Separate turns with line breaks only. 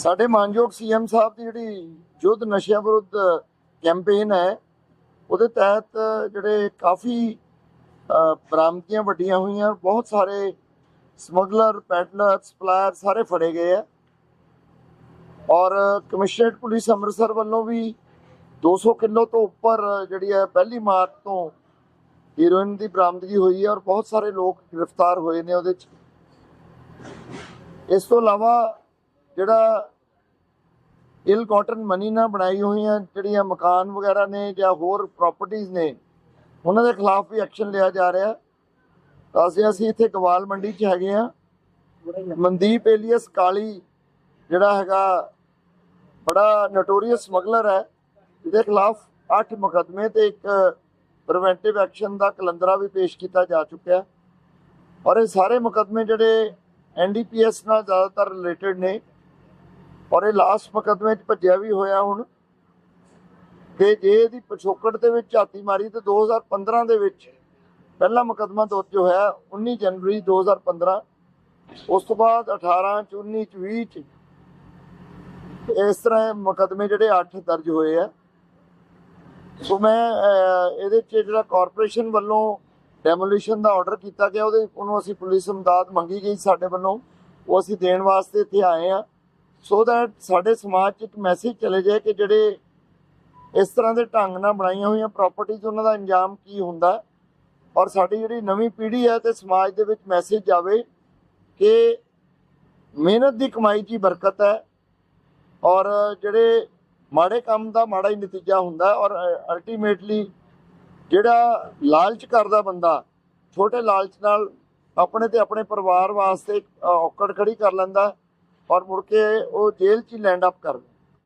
ਸਾਡੇ ਮਾਨਯੋਗ ਸੀਐਮ ਸਾਹਿਬ ਦੀ ਜਿਹੜੀ ਯੁੱਧ ਨਸ਼ਿਆਂ ਵਿਰੁੱਧ ਕੈਂਪੇਨ ਹੈ ਉਹਦੇ ਤਹਿਤ ਜਿਹੜੇ ਕਾਫੀ ਅ, ਬਰਾਮਦੀਆਂ ਵੱਡੀਆਂ ਹੋਈਆਂ ਬਹੁਤ ਸਾਰੇ ਸਮਗਲਰ ਪੈਡਲਰ ਸਪਲਾਇਰ ਸਾਰੇ ਫੜੇ ਗਏ ਆ। ਔਰ ਕਮਿਸ਼ਨਰੇਟ ਪੁਲਿਸ ਅੰਮ੍ਰਿਤਸਰ ਵੱਲੋਂ ਵੀ 200 ਕਿਲੋ ਤੋਂ ਉੱਪਰ ਜਿਹੜੀ ਹੈ ਪਹਿਲੀ ਮਾਰਚ ਤੋਂ ਹੀਰੋਇਨ ਦੀ ਬਰਾਮਦਗੀ ਹੋਈ ਹੈ ਔਰ ਬਹੁਤ ਸਾਰੇ ਲੋਕ ਗ੍ਰਿਫਤਾਰ ਹੋਏ ਨੇ ਉਹਦੇ ਚ। ਇਸ ਤੋਂ ਇਲਾਵਾ ਜਿਹੜਾ ਇਲ ਕਾਟਨ ਮਨੀ ਨਾਲ ਬਣਾਈ ਹੋਈਆਂ ਜਿਹੜੀਆਂ ਮਕਾਨ ਵਗੈਰਾ ਨੇ ਜਾਂ ਹੋਰ ਪ੍ਰਾਪਰਟੀਆਂ ਨੇ, ਉਹਨਾਂ ਦੇ ਖਿਲਾਫ ਵੀ ਐਕਸ਼ਨ ਲਿਆ ਜਾ ਰਿਹਾ ਤਾਂ ਅਸੀਂ ਅਸੀਂ ਇੱਥੇ ਗਵਾਲ ਮੰਡੀ 'ਚ ਹੈਗੇ ਆ ਮਨਦੀਪ ਏਲੀਅਸ ਕਾਲੀ ਜਿਹੜਾ ਹੈਗਾ ਬੜਾ ਨਟੋਰੀਅਸ ਸਮਗਲਰ ਹੈ ਇਹਦੇ ਖਿਲਾਫ 8 ਮੁਕੱਦਮੇ ਤੇ ਇੱਕ ਪ੍ਰੀਵੈਂਟਿਵ ਐਕਸ਼ਨ ਦਾ ਕਲੰਦਰਾ ਵੀ ਪੇਸ਼ ਕੀਤਾ ਜਾ ਚੁੱਕਿਆ ਔਰ ਇਹ ਸਾਰੇ ਮੁਕੱਦਮੇ ਜਿਹੜੇ ਐਨਡੀਪੀਐਸ ਨਾਲ ਜ਼ਿਆਦਾਤਰ ਰਿਲੇਟਡ ਨੇ। ਔਰ ਇਹ ਲਾਸਟ ਮੁਕੱਦਮੇ 'ਚ ਭੱਜਿਆ ਵੀ ਹੋਇਆ ਹੁਣ। ਤੇ ਜੇ ਇਹਦੀ ਪਿਛੋਕੜ ਦੇ ਵਿੱਚ ਝਾਤੀ ਮਾਰੀ ਤੇ 2015 ਦੇ ਵਿੱਚ ਪਹਿਲਾ ਮੁਕੱਦਮਾ ਦਰਜ ਹੋਇਆ 19 ਜਨਵਰੀ 2015 ਉਸ ਤੋਂ ਬਾਅਦ 18 ਚ 19 ਚ 20 ਚ ਇਸ ਤਰ੍ਹਾਂ ਇਹ ਮੁਕੱਦਮੇ ਜਿਹੜੇ 8 ਦਰਜ ਹੋਏ ਆ। ਸੋ ਮੈਂ ਇਹਦੇ ਚ ਜਿਹੜਾ ਕਾਰਪੋਰੇਸ਼ਨ ਵੱਲੋਂ ਡੈਮੋਲੀਸ਼ਨ ਦਾ ਆਰਡਰ ਕੀਤਾ ਗਿਆ, ਉਹਦੇ ਉਹਨੂੰ ਅਸੀਂ ਪੁਲਿਸ ਇਮਦਾਦ ਮੰਗੀ ਗਈ ਸਾਡੇ ਵੱਲੋਂ। ਉਹ ਅਸੀਂ ਦੇਣ ਵਾਸਤੇ ਇੱਥੇ ਆਏ ਆ। ਸੋ ਦੈਟ ਸਾਡੇ ਸਮਾਜ 'ਚ ਇੱਕ ਮੈਸੇਜ ਚਲੇ ਜਾਏ ਕਿ ਜਿਹੜੇ ਇਸ ਤਰ੍ਹਾਂ ਦੇ ਢੰਗ ਨਾਲ ਬਣਾਈਆਂ ਹੋਈਆਂ ਪ੍ਰਾਪਰਟੀਆਂ ਉਹਨਾਂ ਦਾ ਅੰਜਾਮ ਕੀ ਹੁੰਦਾ ਔਰ ਸਾਡੀ ਜਿਹੜੀ ਨਵੀਂ ਪੀੜ੍ਹੀ ਹੈ ਤੇ ਸਮਾਜ ਦੇ ਵਿੱਚ ਮੈਸੇਜ ਜਾਵੇ ਕਿ ਮਿਹਨਤ ਦੀ ਕਮਾਈ 'ਚ ਹੀ ਬਰਕਤ ਹੈ। ਔਰ ਜਿਹੜੇ ਮਾੜੇ ਕੰਮ ਦਾ ਮਾੜਾ ਹੀ ਨਤੀਜਾ ਹੁੰਦਾ ਹੈ ਔਰ ਅਲਟੀਮੇਟਲੀ ਜਿਹੜਾ ਲਾਲਚ ਕਰਦਾ ਬੰਦਾ ਛੋਟੇ ਲਾਲਚ ਨਾਲ ਆਪਣੇ ਤੇ ਆਪਣੇ ਪਰਿਵਾਰ ਵਾਸਤੇ ਔਕੜ ਖੜੀ ਕਰ ਲੈਂਦਾ ਔਰ ਮੁੜ ਕੇ ਉਹ ਜੇਲ੍ਹ 'ਚ ਹੀ ਲੈਂਡ ਅਪ ਕਰਦਾ